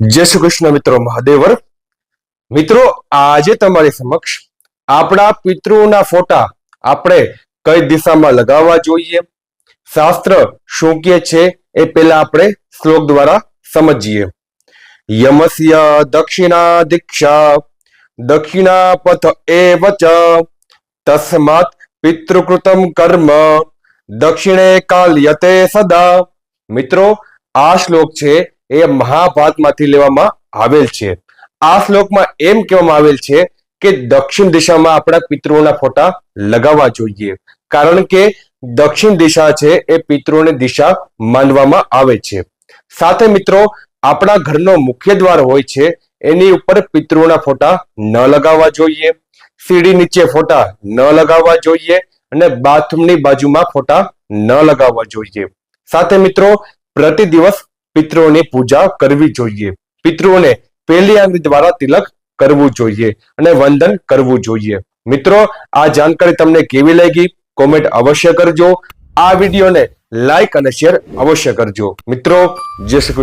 જય શ્રી કૃષ્ણ મિત્રો, મહાદેવર. મિત્રો, આજે તમારી સમક્ષ આપણા પિતૃઓના ફોટા આપણે કઈ દિશામાં લગાવવા જોઈએ? શાસ્ત્ર શું કે છે એ પહેલા આપણે શ્લોક દ્વારા સમજીએ. યમસ્ય દક્ષિણા દીક્ષા દક્ષિણા પથ એવ ચ તસ્માત પિતૃકૃતમ કર્મ, દક્ષિણે કાલ્યતે સદા. મિત્રો, આ શ્લોક છે એ મહાભારતમાંથી લેવામાં આવેલ છે. આ શ્લોકમાં એમ કહેવામાં આવેલ છે કે દક્ષિણ દિશામાં આપણા પિતૃઓના ફોટા લગાવવા જોઈએ. કારણ કે દક્ષિણ દિશા છે એ પિતૃઓની દિશા માનવામાં આવે છે. સાથે મિત્રો, આપણા ઘરનો મુખ્ય દ્વાર હોય છે, એની ઉપર પિતૃઓના ફોટા ન લગાવવા જોઈએ. સીડી નીચે ફોટા ન લગાવવા જોઈએ અને બાથરૂમની બાજુમાં ફોટા ન લગાવવા જોઈએ. સાથે મિત્રો પ્રતિ દિવસ પિતૃઓની પૂજા કરવી જોઈએ. પિતૃઓને પહેલી આંગળી દ્વારા તિલક કરવું જોઈએ અને વંદન કરવું જોઈએ. મિત્રો, આ જાણકારી તમને કેવી લાગી? કોમેન્ટ અવશ્ય કરજો. આ વિડીયોને લાઈક અને શેર અવશ્ય કરજો. મિત્રો, જય શ્રી